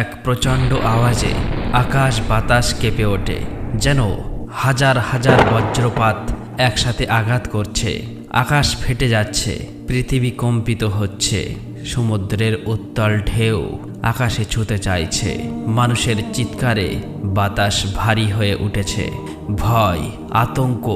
এক প্রচণ্ড আওয়াজে আকাশ বাতাস কেঁপে ওঠে, যেন হাজার হাজার বজ্রপাত একসাথে আঘাত করছে। আকাশ ফেটে যাচ্ছে, পৃথিবী কম্পিত হচ্ছে, সমুদ্রের উত্তাল ঢেউ আকাশে ছুতে চাইছে, মানুষের চিৎকারে বাতাস ভারী হয়ে উঠেছে, ভয়, আতঙ্ক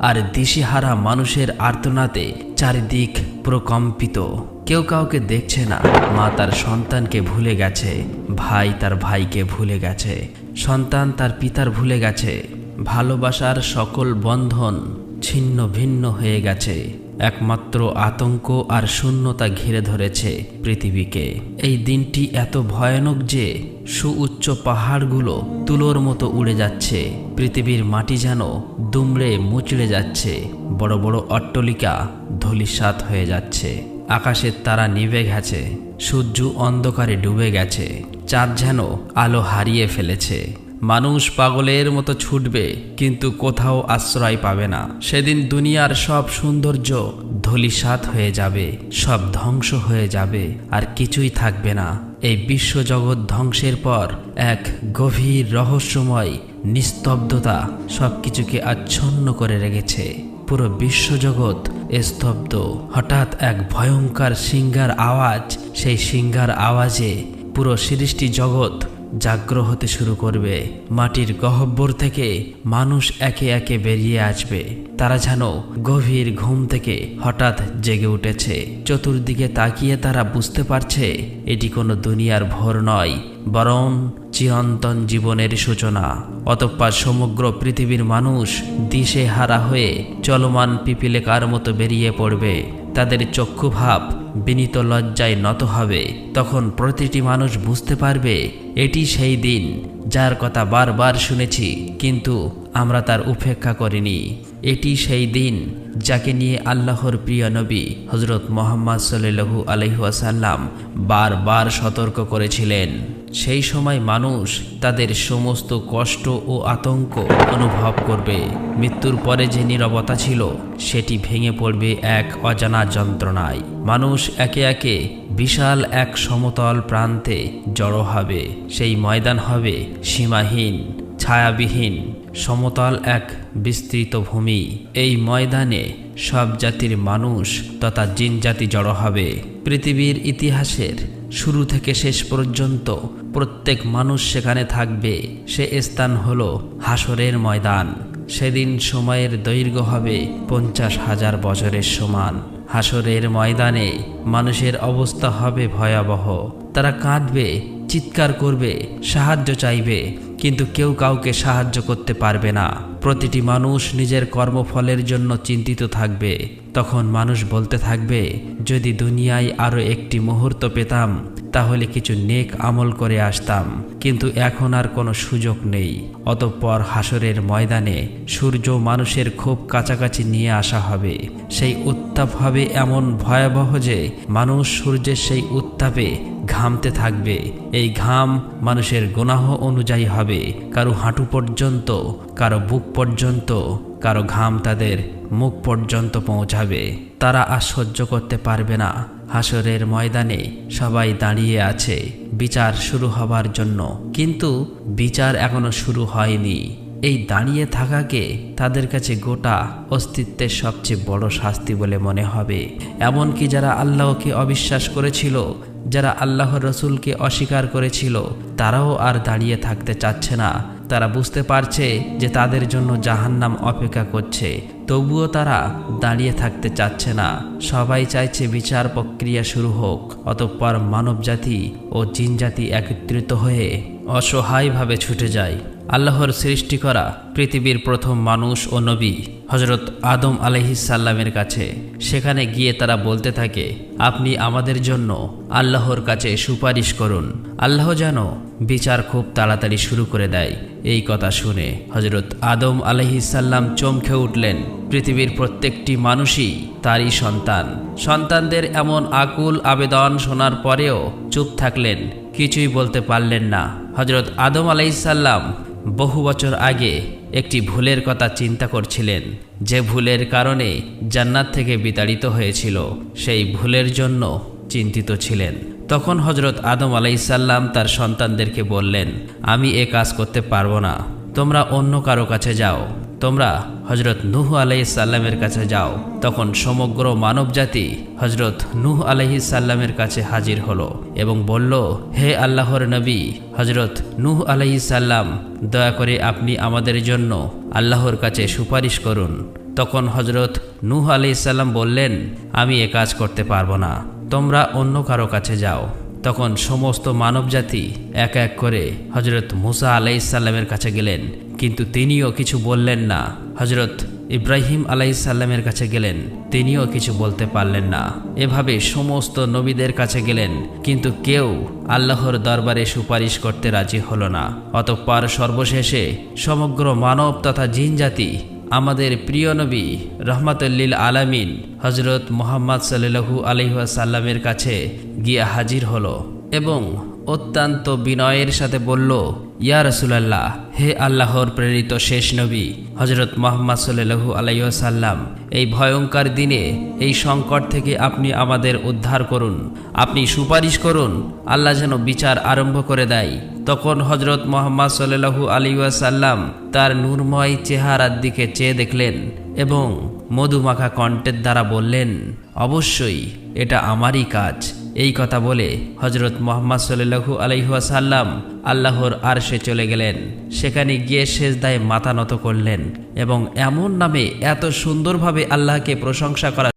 আর দিশিহারা মানুষের আর্তনাতে চারিদিক প্রকম্পিত। কেউ কাউকে দেখছে না। মা তার সন্তানকে ভুলে গেছে। ভাই তার ভাইকে ভুলে গেছে। সন্তান তার পিতার ভুলে গেছে। ভালোবাসার সকল বন্ধন ছিন্ন ভিন্ন হয়ে গেছে। একমাত্র আতঙ্ক আর শূন্যতা ঘিরে ধরেছে পৃথিবীকে। এই দিনটি এত ভয়ানক যে সুউচ্চ পাহাড়গুলো তুলোর মতো উড়ে যাচ্ছে। পৃথিবীর মাটি যেন দুমড়ে মুচড়ে যাচ্ছে। বড় বড় অট্টলিকা ধলিসাৎ হয়ে যাচ্ছে। আকাশের তারা নিভে গেছে। সূর্য অন্ধকারে ডুবে গেছে। চাঁদ যেন আলো হারিয়ে ফেলেছে। মানুষ পাগলের মতো ছুটবে, কিন্তু কোথাও আশ্রয় পাবে না। সেদিন দুনিয়ার সব সৌন্দর্য ধলিসাৎ হয়ে যাবে, সব ধ্বংস হয়ে যাবে, আর কিছুই থাকবে না। এই বিশ্বজগৎ ধ্বংসের পর এক গভীর রহস্যময় নিস্তব্ধতা সব কিছুকে আচ্ছন্ন করে রেখেছে। পুরো বিশ্বজগৎ স্তব্ধ। হঠাৎ এক ভয়ঙ্কর সিঙ্গার আওয়াজ, সেই সিঙ্গার আওয়াজে পুরো সৃষ্টি জগৎ জাগ্র হতে শুরু করবে। মাটির গহব্বর থেকে মানুষ একে একে বেরিয়ে আসবে। তারা যেন গভীর ঘুম থেকে হঠাৎ জেগে উঠেছে। চতুর্দিকে তাকিয়ে তারা বুঝতে পারছে, এটি কোনো দুনিয়ার ভোর নয়, বরং চিরন্তন জীবনের সূচনা। অতঃপর সমগ্র পৃথিবীর মানুষ দিশে হারা হয়ে চলমান পিপিলেকার মতো বেরিয়ে পড়বে। তাদের চক্ষুভাব বিনীত লজ্জায় নত হবে। তখন প্রতিটি মানুষ বুঝতে পারবে, এটি সেই দিন যার কথা বারবার শুনেছি, কিন্তু আমরা তার উপেক্ষা করিনি। এটি সেই দিন যাকে নিয়ে আল্লাহর প্রিয় নবী হজরত মোহাম্মদ সাল্লু আলহাসাল্লাম বারবার সতর্ক করেছিলেন। সেই সময় মানুষ তাদের সমস্ত কষ্ট ও আতঙ্ক অনুভব করবে। মৃত্যুর পরে যে নীরবতা ছিল, সেটি ভেঙে পড়বে এক অজানা যন্ত্রণায়। মানুষ একে একে বিশাল এক সমতল প্রান্তে জড়ো হবে। সেই ময়দান হবে সীমাহীন, ছায়াবিহীন, সমতল এক বিস্তৃত ভূমি। এই ময়দানে সব জাতির মানুষ তথা জিন জাতি জড়ো হবে। পৃথিবীর ইতিহাসের শুরু থেকে শেষ পর্যন্ত প্রত্যেক মানুষ সেখানে থাকবে। সে স্থান হল হাসরের ময়দান। সেদিন সময়ের দৈর্ঘ্য হবে পঞ্চাশ হাজার বছরের সমান। হাসরের ময়দানে মানুষের অবস্থা হবে ভয়াবহ। তারা কাঁদবে, চিৎকার করবে, সাহায্য চাইবে। কিন্তু কেউ কাউকে সাহায্য করতে পারবে না। প্রতিটি মানুষ নিজের কর্মফলের জন্য চিন্তিত থাকবে। তখন মানুষ বলতে থাকবে, যদি দুনিয়ায় আরও একটি মুহূর্ত পেতাম, তাহলে কিছু নেক আমল করে আসতাম। কিন্তু এখন আর কোনো সুযোগ নেই। অতঃপর হাসরের ময়দানে সূর্য মানুষের খুব কাছাকাছি নিয়ে আসা হবে। সেই উত্তাপ হবে এমন ভয়াবহ যে, মানুষ সূর্যের সেই উত্তাপে ঘামতে থাকবে। এই ঘাম মানুষের গুনাহ অনুযায়ী হবে। কারও হাঁটু পর্যন্ত, কারও বুক পর্যন্ত, কারও ঘাম তাদের মুখ পর্যন্ত পৌঁছাবে। তারা আর সহ্য করতে পারবে না। হাসরের ময়দানে সবাই দাঁড়িয়ে আছে। বিচার শুরু হবার জন্য। কিন্তু বিচার এখনও শুরু হয়নি। এই দাঁড়িয়ে থাকাকে তাদের কাছে গোটা অস্তিত্বের সবচেয়ে বড় শাস্তি বলে মনে হবে। এমনকি যারা আল্লাহকে অবিশ্বাস করেছিল যারা আল্লাহর রসুলকে অস্বীকার করেছিল, তারাও আর দাঁড়িয়ে থাকতে চাচ্ছে না। তারা বুঝতে পারছে যে তাদের জন্য জাহান্নাম অপেক্ষা করছে, তবুও তারা দাঁড়িয়ে থাকতে চাচ্ছে না। সবাই চাইছে বিচার প্রক্রিয়া শুরু হোক, অতঃপর মানবজাতি ও জিনজাতি একত্রিত হয়ে অসহায়ভাবে ছুটে যায়। আল্লাহর সৃষ্টি করা পৃথিবীর প্রথম মানুষ ও নবী হজরত আদম আলহিসাল্লামের কাছে। সেখানে গিয়ে তারা বলতে থাকে, আপনি আমাদের জন্য আল্লাহর কাছে সুপারিশ করুন। আল্লাহ যেন বিচার খুব তাড়াতাড়ি শুরু করে দেয়। এই কথা শুনে হজরত আদম আলহিসাল্লাম চমকে উঠলেন। পৃথিবীর প্রত্যেকটি মানুষই তারই সন্তান। সন্তানদের এমন আকুল আবেদন শোনার পরেও চুপ থাকলেন, কিছুই বলতে পারলেন না। হজরত আদম আলাইসাল্লাম বহু বছর আগে একটি ভুলের কথা চিন্তা করছিলেন, যে ভুলের কারণে জান্নাত থেকে বিতাড়িত হয়েছিল, সেই ভুলের জন্য চিন্তিত ছিলেন। তখন হজরত আদম আলাইসাল্লাম তার সন্তানদেরকে বললেন, আমি এ কাজ করতে পারব না। তোমরা অন্য কারও কাছে যাও তোমরা হজরত নুহ আলাইসাল্লামের কাছে যাও। তখন সমগ্র মানবজাতি হজরত নুহ আলাইসাল্লামের কাছে হাজির হলো এবং বলল, হে আল্লাহর নবী হজরত নুহ আলাইসাল্লাম দয়া করে আপনি আমাদের জন্য আল্লাহর কাছে সুপারিশ করুন। তখন হজরত নুহ আলাইসাল্লাম বললেন, আমি এ কাজ করতে পারব না, তোমরা অন্য কারও কাছে যাও। তখন সমস্ত মানবজাতি এক এক করে হজরত মুসা আলাইসাল্লামের কাছে গেলেন কিন্তু তিনিও কিছু বললেন না। হজরত ইব্রাহিম আলাইসাল্লামের কাছে গেলেন, তিনিও কিছু বলতে পারলেন না। এভাবে সমস্ত নবীদের কাছে গেলেন, কিন্তু কেউ আল্লাহর দরবারে সুপারিশ করতে রাজি হল না। অতঃপর সর্বশেষে সমগ্র মানব তথা জিন জাতি আমাদের প্রিয় নবী রহমাতুল্লিল আলামিন হজরত মোহাম্মদ সাল্লু আলহাসাল্লামের কাছে গিয়ে হাজির হলো এবং অত্যন্ত বিনয়ের সাথে বলল, ইয়া রসুলাল্লাহ, হে আল্লাহর প্রেরিত শেষ নবী হজরত মোহাম্মদ সাল্লু আলাইসাল্লাম এই ভয়ঙ্কর দিনে, এই সংকট থেকে আপনি আমাদের উদ্ধার করুন। আপনি সুপারিশ করুন, আল্লাহ যেন বিচার আরম্ভ করে দেয়। তখন হজরত মোহাম্মদ সাল্লু আলিউসাল্লাম তার নূরময় চেহারার দিকে চেয়ে দেখলেন এবং মধুমাখা কণ্ঠের দ্বারা বললেন, অবশ্যই, এটা আমারই কাজ। এই কথা বলে হজরত মোহাম্মদ সাল্লু আলহাসাল্লাম আল্লাহর আরশে চলে গেলেন। সেখানে গিয়ে শেষ দায়ে মাথা নত করলেন এবং এমন নামে এত সুন্দরভাবে আল্লাহকে প্রশংসা করা